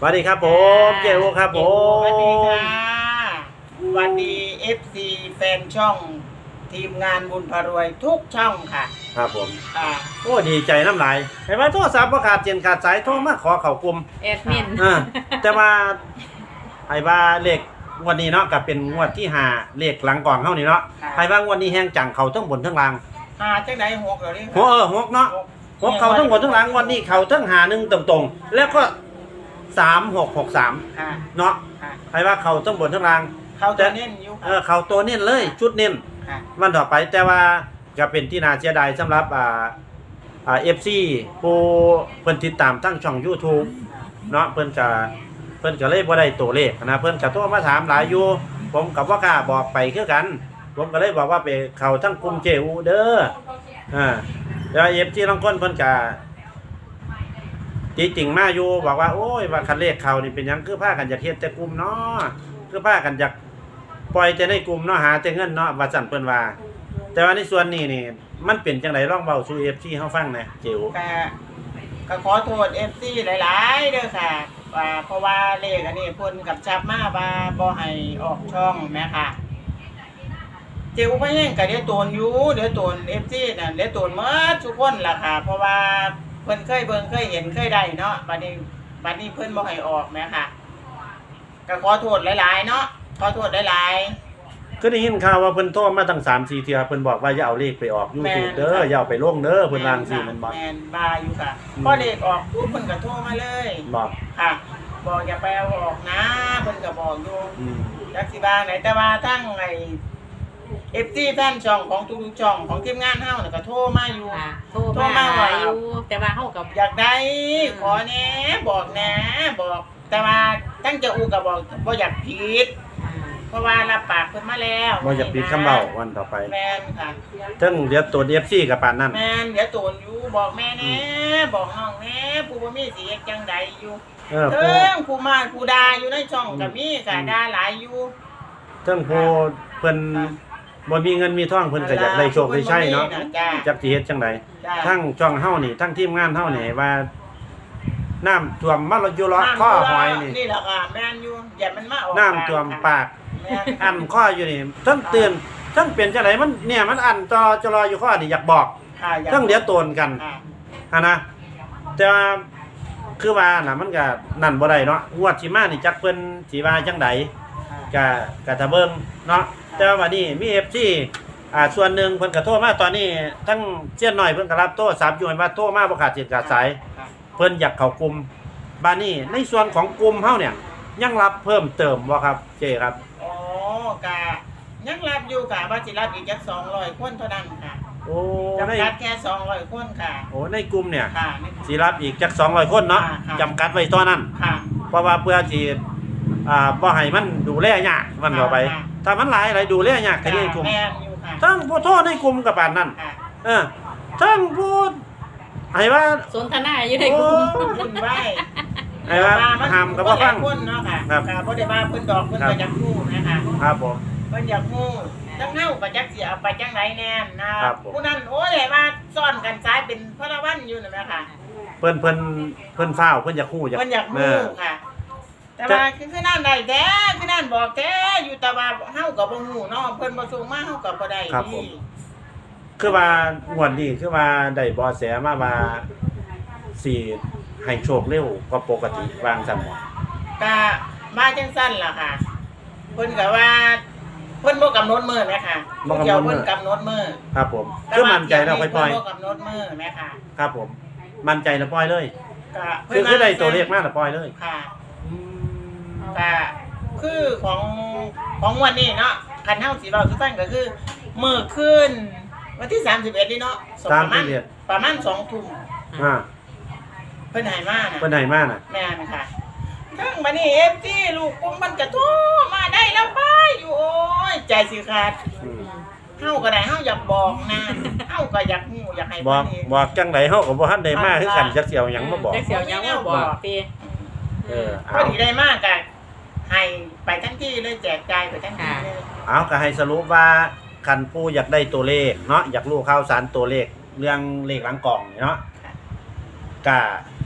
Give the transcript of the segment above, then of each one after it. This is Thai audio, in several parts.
สวัสดีครับผมเจโอครับผสวัสดีมค่ะสวัสดีเอฟซีแฟนช่องทีมงานบุญพารวยทุกช่องค่ะ ครับผมอ่าโอ้ดีใจน้ำลายเห็นว่าโทรศัพท์ประขาดเจนขาดสายโทรมาขอเข่ากลุ่มแอดมินอ่าแต่ว่าไอ้ว่าเลขงวันนี้เนาะกับเป็นงวดที่ห้าเลขหลังกล่องเท่านี้เนาะไอ้ว่างวดนี้แห้งจังเขาทั้งบนทั้งล่างหาจังไหนหกเหรอนี่หัวเออหกเนาะหกเขาทั้งบนทั้งล่างงวันนี้เขาทั้งหาหนึ่งตรงๆแล้วก็ สามหกหกสามค่ะเนาะค่ะไอ้ว่าเขาทั้งบนทั้งล่าง เขาจะเน้นอยู่เออเขาตัวเน้นเลยชุดเน้นค่ะวันต่อไปแต่ว่าก็เป็นที่น่าเสียดายสำหรับอ่าอ่า FC ผู้เพิ่นติดตามทั้งช่อง YouTube เนาะเพิ่นก็เพิ่นก็เลยบ่ได้ตัวเลขนะเพิ่นก็โทรมาถามหลายอยู่ผมก็บ่กล้าบอกไปคือกัน ผมก็เลยบอกว่าไปเข้าทั้งกลุ่ม JU เด้ออ่าแล้ว FC ลางคนเพิ่นก็ จริงๆมาอยู่บอกว่า โอ้ยว่าคันเลขเขานี่เป็นหยังคือพากันอยากเฮ็ดแต่กลุ่มเนาะคือพากันอยากปล่อยแต่ในกลุ่มเนาะหาแต่เงินเนาะว่าสั่นเพิ่นว่า แต่ว่าในส่วนนี้นี่ มันเป็นจังไดลองเว้าสู่ FC เฮาฟังน่เจิ๋วก็ก็ขอโทษเอฟซีหลายๆเด้อค่ะว่าเพราะว่าเลขอันนี้เพ่นกับจับมาว่าบ่ให้ออกช่องแม่ค่ะ เจ้าพะยังก็เดี๋ยวโตนอยู่เดี๋ยวโตนเอฟซีน่ะเดี๋ยวโตนหมดทุกคนล่ะค่ะ เพราะว่า พิ่นเคยเบิ่งเคยเห็นเคยได้เนาะบัดนี้บัดนี้เพิ่นบ่ให้ออกแม่ค่ะก็ขอโทษหลายๆเนาะขอโทษหลายก็ได้ยินข่าวว่าเพิ่นโทรมาตั้ง3-4เทื่อเพิ่นบอกว่าอย่าเอาเลขไปออก YouTube เด้ออย่าเอาไปลงเด้อๆเพิ่นวาจังซี่แมันบ่ แม่นบาอยู่ค่ะอืม พอเลขออกปุ๊บเพิ่นก็โทรมาเลยบอกค่ะ บอกอย่าไปเอาออกนะเพิ่นก็บอกอยู่อืมจักสิบางไหนแต่ว่าทั้งไอ้เอฟซีแฟนช่องของทุกๆช่องของทีมงานเฮาน่ะก็โทรมาอยู่ ค่ะโทรโทรมามาหว่าลายอยู่แต่ ว่าเฮากับอยากได้ขอแหน่บอกแหน่บอก แต่ว่าตั้งจะอูก็บอกบ่อยากผิด เพราะว่ารับปากเพิ่นมาแล้วบ่อยากปิดคำเว้าวันต่อไปแม่นค่ะถึงเดี๋ยวตัว FC กับปานนั้นแม่นเดี๋ยวโตนอยู่บอกแม่แหน่บอกน้องแหน่ผู้บ่มีสิเฮ็ดจังใดอยู่เออเทิผู้งผู้มาผู้ด่าอยู่ในช่องก็มีค่ะอืมด่าหลายอยู่ถึงผู้เพิ่น บ่มีเงินมีทองเพิ่นก็อยากได้โชคได้ชัยเนาะจ้าจักสิเฮ็ดจังไดจ้าทั้งช่องเฮานี่ทั้งทีมงานเฮานี่ว่า น้ำท่วมมาอยู่เลาะข้อหอยนี่นี่แหละค่ะแม่นอยู่อย่ามันมาออกน้ำท่วมปาก แม่นอันข้ออยู่นี่ทั้งเตือนทั้งเปลี่ยนจังไดมันเนี่ยมันอันจอจรออยู่ข้อนี่อยากบอกค่ะอย่าทั้งเดี๋ยวโตนกันค่ะฮะนะแต่ว่าคือว่าน่ะมันก็นั่นบ่ได้เนาะงวดสิมานี่จักเพิ่นสิว่าจังไดก็ก็ถ้าเบิ่งเนาะ แต่ว่าวันนี้มี FC อ่าส่วนหนึ่งเพิ่นก็โทรมาตอนนี้ ทั้งเจียนหน่อยเพิ่นก็รับโทรศัพท์อยู่ให้ว่าโทรมาบ่ขาดเสียขาดสายค่ะเพิ่นอยากเข้ากลุ่มบ้านนี้ในส่วนของกลุ่มเฮาเนี่ยยังรับเพิ่มเติมบ่ครับเจครับ อ๋อกะยังรับอยู่ค่ะว่าสิรับอีกจัก200คนเท่านั้นค่ะโอ้ในจำกัดแค่200คนค่ะ โอ้ในกลุ่มเนี่ยค่ะนี่สิรับอีกจัก200 คนเนาะค่ะค่ะ จำกัดไว้ตอนนั้น ค่ะ เพราะว่าเพื่อสิ อ่าบ่ให้มันดูแลยากมันต่อไป ค่ะ ถ้ามันหลายหลายดูแลยากก็ในกลุ่มแม่นอยู่ค่ะทั้งผู้โทษในกลุ่มกับปานนั้นค่ะเออทั้งผู้ให้ว่าสนทนาอยู่ในกลุ่มโอ้คุณไว้ให้ว่าห้ามก็บ่ฟัง คนเนาะค่ะครับค่ะบ่ได้ว่าเพิ่นดอกเพิ่นครับก็อยากรู้นะคะครับผม เพิ่นอยากฮู้จังเฮาก็จักสิเอาไปจังไดแน่นนะครับผมผู้นั้นโอ้ยว่าซ่อนกันซ้ายเป็นพระวันอยู่นั่นแหละค่ะเพิ่นเพิ่นเพิ่นฟ้าวเพิ่นอยากฮู้อยากเพิ่นอยากเอฮู้อค่ะ แต่ว่าคือคือนั่นได้แท้คือนั่นบอกแท้อยู่แต่ว่าเฮาก็บ่ฮู้เนาะเพิ่นบ่ส่งมาเฮาก็บ่ได้ครับผมนี่คือว่างวดนี้คือว่าได้เบอแสมาว่าสิให้โชคเร็วกว่าปกติวางซั่นบ่ก็มาจังซั่นล่ะค่ะเพิ่นก็ว่าเพิ่นบ่กำหนดมื้อแม่ค่ะเกี่ยวเพิ่นกำหนดมื้อครับผมคือมั่นใจแล้วค่อยปล่อยเพิ่นบ่กำหนดมื้อแม่ค่ะ ครับผม มั่นใจแล้วปล่อยเลย ก็คือคือได้ตัวเลขมาแล้วปล่อยเลยค่ะ ก็คือของของวันนี้เนาะคันเฮาสิเว้าสิฟังก็คือมื้อคืนวันที่31นี่เนาะสองประมาณ31 ประมาณ2ทุ่มอ่าเพิ่นให้มาน่ะเพิ่นให้มาน่ะ แม่นค่ะทั้งบัดนี้ FT ลูกปุ้มมันก็โทรมาได้แล้วป้าอยู่โอ้ยใจสิขาดอืมเฮาก็ได้เฮาอยากบอกนะเฮาก็อยากฮู้อยากให้บอกเพิ่นเห็น บอกจังไดเฮาก็บ่ทันได้มาคือกันจักเสียวหยังมาบอกจักเสียวหยังมาบอกตี เออพอเอาดีได้มากก็ ให้ไปทั้งที่เลยแจกจ่ายไปทั้งที่เลยเอาก็ให้สรุปว่าคันผู้อยากได้ตัวเลขเนาะอยากรู้ข่าวสารตัวเลขเรื่องเลขหลังกล่องนี่เนาะก็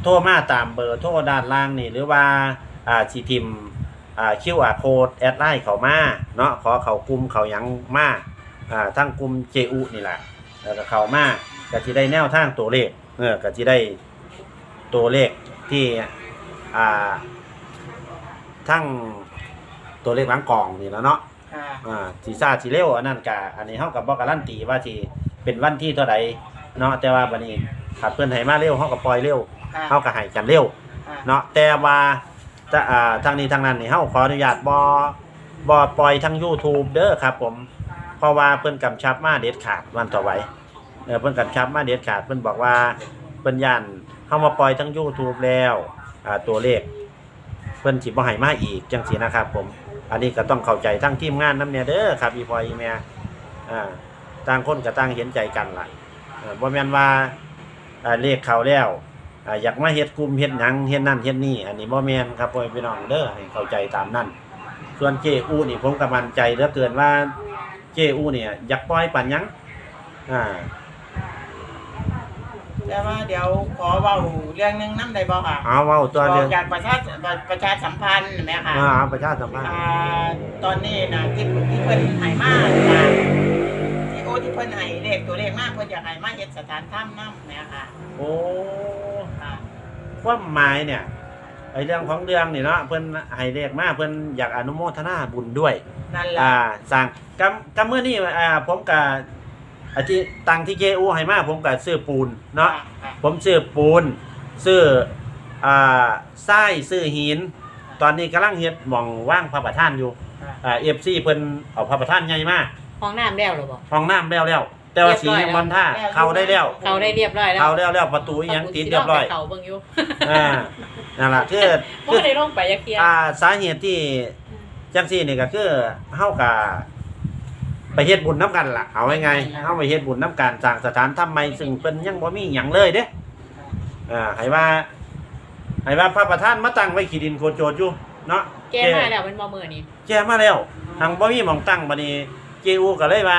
โทรมาตามเบอร์โทรด้านล่างนี่หรือว่าอ่าสิทิมอ่า QR code แอดไลน์เข้ามาเนาะขอเขากลุ่มเขาหยังมาอ่าทั้งกลุ่ม JU นี่แหละแล้วก็เข้ามาก็สิได้แนวทางตัวเลขเออก็สิได้ตัวเลขที่อ่า ทั้งตัวเลขหลังกล่องนี่แหล้วเนาะค่ะอ่าสีซาสีเร็วอันนั้นกะอันนี้เฮากับบ่การันตีว่าสิเป็นวันที่เท่าใดเนาะแต่ว่าบัดนี้ถ้าเพิ่นให้มาเร็วเฮาก็ปล่อยเร็วค่ะเฮาก็ให้กันเร็ว ค่ะเนาะแต่ว่าจะอ่าทางนี้ทางนั้นนี่เฮาขออนุญาตบ่บ่ปล่อยทาง YouTube เด้อครับผมเพราะว่าเพิ่นกำชับมาเด็ดขาดวันต่อไว้เออเพิ่นกำชับมาเด็ดขาดเพิ่นบอกว่าเพิ่นย่านเฮามาปล่อยทาง YouTube แล้วอ่าตัวเลข เพิ่นสิบ่ให้มาอีกจังซี่นะครับ ผม อันนี้ก็ต้องเข้าใจทั้งทีมงานน้ำเนี่ยเด้อครับอีพอยอีแม่อ่าต่างคนก็ต่างเห็นใจกันล่ะอ่าบ่แม่นว่าเลขเขาแล้วอยากมาเฮ็ดกลุ่มเฮ็ดหยังเฮ็ดนั่นเฮ็ดนี่อันนี้บ่แม่นครับพ่อพี่น้องเด้อให้เข้าใจตามนั้นส่วนเจอูนี่ผมก็มั่นใจเหลือเกินว่าเจอูเนี่ยอยากปล่อยปานยังอ่า แต่ว่าเดี๋ยวขอเว้าเรื่องหนึงนำได้บ่ค่ะเอาเว้าตัวบเดีอยวกจากประชาประชาสัมพันธ์แม่ค่ะ อ่าเอาประชาสัมพันธ์อ่าตอนนี้นะที่ที่เพิ่นให้มานะที่โอที่เพิ่นให้เลขตัวเลขมากเพิ่นอยากให้มาเฮ็ดสถานถ้ำน้ำแม่ค่ะโอ้ค่ะความหมายเนี่ยไอเรื่องของเรื่องนี่เนาะเพิ่นให้เลขมาเพิ่นอยากอนุโมทนาบุญด้วย นั่นแหละอ่าสั่งกำกำเมื่อนี้อ่าผมกับ อาที่ตังที่เจอูให้มาผมกับซื้อปูนเนาะค่ะผมซื้อปูนซื้ออ่าทรายซื้อหิน ตอนนี้กำลังเฮ็ดหม่องว่างพระประธานอยู่ค่ะอ่า FC เพิ่นเอาพระประธานใหญ่มาห้องน้ำแล้วหรือบ่ห้องน้ำแล้วแล้วแต่ว่าสียังมันท่าเข้าได้แล้วเขาได้เรียบร้อยแล้วเข้าแล้วแล้วประตูอิหยังติดเรียบร้อยเขาเบิ่งอยู่อ่านั่นล่ะคือบ่คือได้ลงไปยักเทียอ่าสาเหตุที่จังซี่นี่ก็คือเฮากับ ไปเฮ็ดบุญน้ำกันล่ะเอาไงเฮาไปเฮ็ดบุญน้ำกันสร้างสถานทำไมซึ่งเพิ่นยังบ่มีหยังเลยเด้อ่าให้ว่าให้ว่าพระประธานมาตั้งไว้ขี้ดินโคโจรอยู่เนาะแก้มาแล้วเป็นบ่มื้อนี้แก้มาแล้วทางบ่มีหม่องตั้งบัดนี้เจอูก็เลยว่า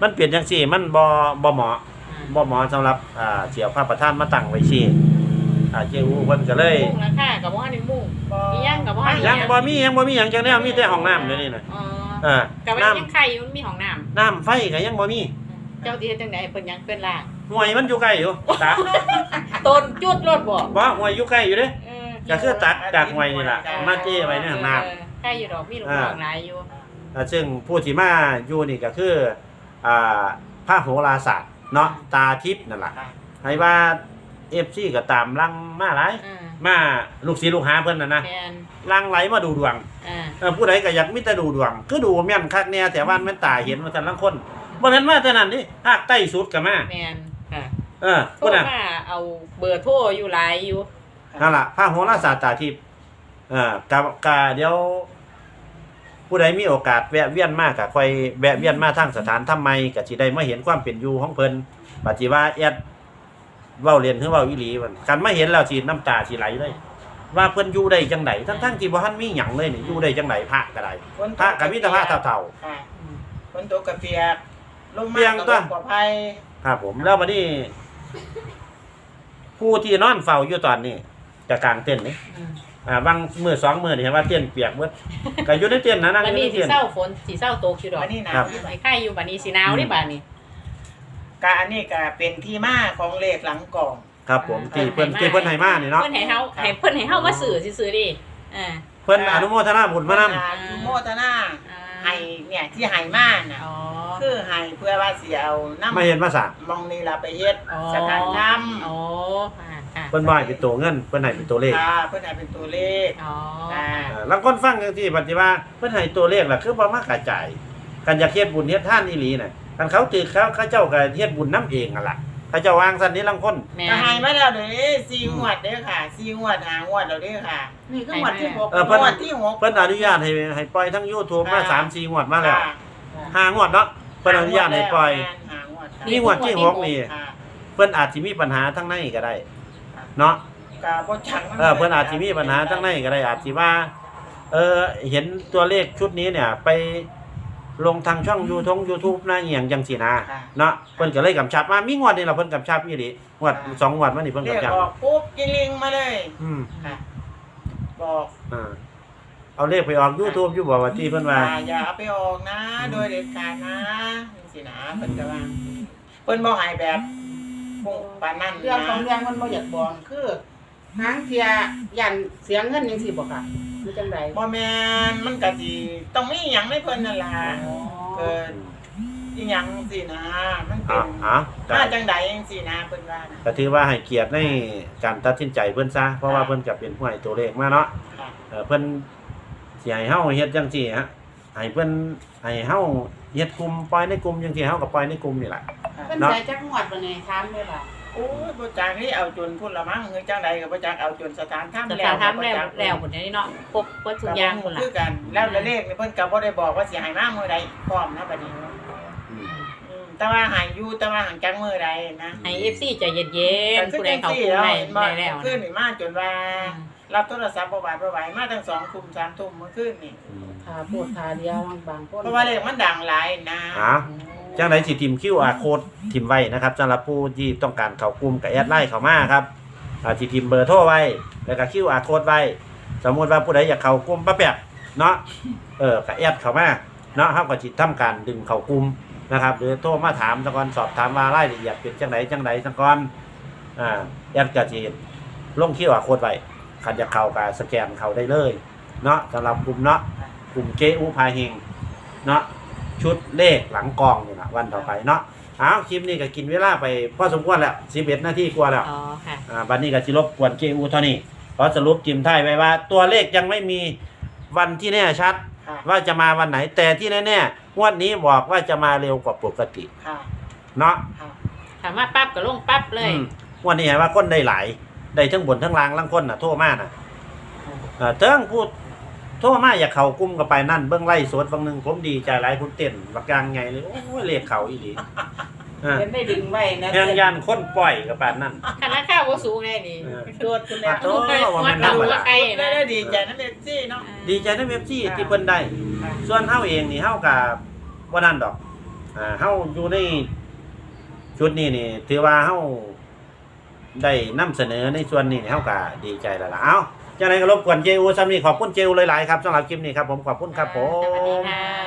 มันเปลี่ยนจังซี่ มันบ่บ่เหมาะอ่าบ่เหมาะสำหรับอ่าเสียพระประธานมาตั้งไว้ซี่อ่าเจอูเพิ่นก็เลยมุ่งราคากับบ่ทันได้มุ่งมียังกับบ่ให้ยังบ่มียังบ่มีหยังจังแนวมีแต่ห้องน้ำเดี๋ยวนี้น่ะอ๋อ อ่ากับว่าน้ยังไข่อยู่มันมีห้องน้ำำน้ำไฟก็ยังบ่มีเจ้าที่เฮ็ดจังได๋เพิ่นยังเป็นล่างห่วยมันอยู่ใกล้อยู่ตากต้นจุดรถบ่บ่ห่วยอยู่ใกล้อยู่เด้เออก็คือตักจากห่วยนี่ล่ะมาเจ้ไว้ในห้องน้เออไข่อยู่ดอกมีลูกน้องหลายอยู่ำอ่าซึ่งผู้ที่มาอยู่นี่ก็คืออ่าพระโหราศาสตร์เนาะตาทิพย์นั่นล่ะค่ะให้ว่า FC ก็ตามลังมาหลายอ่ามาลูกศิษย์ลูกหาเพิ่นน่ะนะแม่นลังไหลมาดูดวงอ่าเออผู้ใดก็อยากมีแต่ดูดวง คือดูแม่นคักแน่แต่ว่าแม่นตาเห็นว่าแต่ละคนบ่แม่นมาแต่นั้นนี่ภาคใต้สุดก็มาแม่นค่ะเออโทรผู้น่ะมาเอาเบอร์โทรอยู่หลายอยู่ นั่นล่ะพระโหราศาสตร์ตาทิพย์เอ่ากะกะเดี๋ยว ผู้ใดมีโอกาสแวะเวียนมากก็ค่อยแวะเวียนมาทางสถานทำไมก็สิได้มาเห็นความเป็นอยู่ของเพิ่นปฏิว่าแอด เว้าเรียนหรือเว้าอีหลีมันกันมาเห็นแล้วสิน้ำตาสิไหลเลย ว่าเพิ่นอยู่ได้จังไดทั้งๆที่บ่ทันมีหยังเลยนี่อยู่ได้จังไดพระก็ได้ฝนตพระก็มีแต่พระเฒ่า ค่ะฝนตกกระเปียกลมเปียมากตัก็วบ่ปลอดภัยๆครับ ผมแล้วบัดนี้ผู้ที่นอนเฝ้าอยู่ตอนนี้จะกลางเต็นท์นี่อืมอ่าบางมือสองมือนี่เห็นว่าเตี้ยนเปียกเบิดก็อยู่ในเตี้ยนนะนั่งอวันยู่นี้ในสิเตี้ยนเศร้าฝนสิเศร้าตกอยู่ดอกอันนี้หนาครัวบที่ไหนไอ้ไข่อยู่บัดนี้สิหนาวนี่บัดนี้ กะอันนี้ก็เป็นที่มาของเลขหลังกล่อง ครับผมที่เพิ่นที่เพิ่นให้มานี่เนาะเพิ่นให้เฮาให้เพิ่นให้เฮามาซื้อซื่อๆดิอ่า เพิ่นอนุโมทนาบุญมานำอ่ทุโมทนาอ่าให้เนี่ยที่ให้มาน่ะอ๋อ คือให้เพื่อว่าสิเอาน้ำมาเห็นมาสร้างมองนี่ล่ะไปเฮ็ดอ๋อ สถานธรรมอ๋ออ่าค่ะเพิ่นบ่ให้เป็นตัวเงินเพิ่นให้เป็นตัวเลขค่ะเพิ่นให้เป็นตัวเลขอ๋ออ่าอ่าลางคนฟังจังซี่ปฏิว่าเพิ่นให้ตัวเลขล่ะคือบ่มากระจายกันอยากเฮ็ดบุญเฮ็ดทานอีหลีน่ะ กันเขาตึกเขาเขาเจ้าก็เฮ็ดบุญนํเองนั่นล่ะเขาเจ้าวางซั่นนี้ลางคนแม่ก็ให้มาแล้วเดี๋ยวนี้สี่งวดเด้อค่ะสี่งวดหางวดแล้วเด้อค่ะนี่คืองวดที่หกเออเพิ่นงวดที่หก เพิ่นอนุญาตให้ให้ปล่อยทั้ง YouTube มาค่ะ3 4งวดมาแล้วค่ะห้างวดเนาะเพิ่นอนุญาตให้ปล่อย หางวดค่ะนี่งวดที่หกนี่ ค่ะ เพิ่นอาจสิมีปัญหาทั้งในก็ได้เนาะกะบ่จังเออเพิ่นอาจสิมีปัญหาทั้งในก็ได้อาจสิว่า เออเห็นตัวเลขชุดนี้เนี่ย ไป ลงทางช่อง YouTube YouTube นะอีหยังจังซี่นะค่ะ เนาะเพิ่นก็เลยกำชับมามีงวดนี่ล่ะเพิ่นกำชับอีหลีงวดค่ะสองงวดมานี่เพิ่นเรียกกำชับออกปุ๊บกิลิงมาเลยอืมค่ะบอกอ่าเอาเลขไปออก YouTube อยู่บ่ว่าที่เพิ่นว่าอย่าอย่าเอาไปออกนะ โดยเด็ดขาดนะจังซี่นะเพิ่นก็ว่าเพิ่นบ่ให้แบบพุ่งปานนั้นเรื่องของนะเรื่องมันบ่อยากบอกคือหางเทียยันเสียเงินจังซี่บ่ค่ะ หรือจังไดบ่แม่นมันก็สิต้องมีหยังในเพิ่นนั่นล่ะเกิดอีหยังสินะ มันเป็อ่านอ่าก็มาจังใดจังซี่นะเพิ่นว่านะก็ถือว่าให้เกียรติในการตัดสินใจเพิ่นซะ เพราะว่าเพิ่นก็เป็นผู้ให้ตัวเลขมาเนาะ ค่ะเออเพิ่นสิให้เฮาเฮ็ดจังซี่ฮะให้เพิ่นให้เฮาเฮ็ดกลุ่มปล่อยในกลุ่มจังซี่เฮาก็ปล่อยในกลุ่มนี่แหละเพิ่นเนาะใส่จักงวดบ่นี่ถามได้บ่ โอ้ยบ่จักนี่เอาจนพุ่นละมั้งเฮือจังใดก็บ่จักเอาจนสถานถ้ำสแล้วถานทำแล้วบ่จักแล้วผลนี้เนาะครบวัตถุกอยางคนละคือกันแล้วเลขนี่เพิ่นก็บ่ได้บอกว่าสิให้มามื้อใดพร้อมนะบัดนี้อืมอืมแต่ว่าให้อยู่แต่ว่าหังจักมื้อใดนะให้เอฟซีใจเย็นๆแต่ผู้ใดเขาคือผู้จังใดซี่แล้วได้เห็นบ่แล้วขึ้นนะนี่มาจนว่า รับโทรศัพท์บ่ไหวบ่ไหวมาตั้ง2ทุ่ม3ทุ่มเมื่อคืนนี่อืมขาปวดขาเดียวบางคนเพราะว่าเลขมันดังหลายนะอ่า จังไดสิทิม QR code ทิมไว้นะครับสำหรับผู้ที่ต้องการเข้ากลุ่มก็แอดไลน์เข้ามาครับอ่าสิทิมเบอร์โทรไว้ แล้วก็ QR code ไว้ สมมุติว่าผู้ใดอยากเข้ากลุ่มป้าแปบเนาะเออก็แอดเข้ามาเนาะเฮาก็สิทำการดึงเข้ากลุ่มนะครับหรือโทรมาถามซะก่อนสอบถามว่ารายละเอียดเป็นจังไดจังไดซะก่อนอ่าแอดก็สิลง QR code ไว้คันจะเข้าก็สแกนเข้าได้เลย เนาะสำหรับกลุ่มเนาะกลุ่มเจอูพาเฮงเนาะ ชุดเลขหลังกองนี่นะวันต่อไปเนาะอ้าวคลิปนี้ก็กินเวลาไปพอสมควรแล้ว11นาทีกว่าแล้วอ๋อค่ะ อ่าวันนี้ก็สิรบกวนเจอูเท่านี้ขอสรุปจิมท้ายไว้ว่า ตัวเลขยังไม่มีวันที่แน่ชัด ค่ะ ว่าจะมาวันไหนแต่ที่แน่ๆงวดนี้บอกว่าจะมาเร็วกว่าปกติ ค่ะ เนาะค่ะ ถามว่าปั๊บก็ลงปั๊บเลย อืมงวันนี้เห็นว่าคนได้หลายได้ทั้งบนทั้งล่างล่างคนน่ะโทษมากน่ะอ่าเติ้งพูด โทษมาอยากเข้ากลุ้มก็ไปนั่นเบื้องไล่สวดบางหนึงผมดีใจหลายผมเต้นบักกลางไงเลยโอ้ยเลขเขาอีหลีอ่าเพิ่นได้ดึงไว้นะแม่งยานคนปล่อยกับปานนั่นคณะข้าวบ่สูงเลยนี่เออ ตรวจคุณแล้วโอ้ยว่ามันธรรมดาใครได้นะได้ดีใจนะเบปซี่เนาะ ดีใจในเว็บซี่ค่ะที่เพิ่นได้ ค่ะ ส่วนเฮาเองนี่เฮากับว่านั่นดอก อ่าเฮาอยู่ในชุดนี้นี่ ถือว่าเฮาได้นำเสนอในส่วนนี้นี่เฮาก็ดีใจแล้วล่ะเอ้า จะไหนก็รบกวนเจอูซ้ำนี่ขอบคุณเจอูหลายๆครับสำหรับคลิปนี้ครับผมขอบคุณครับผสวัสดีมค่ะ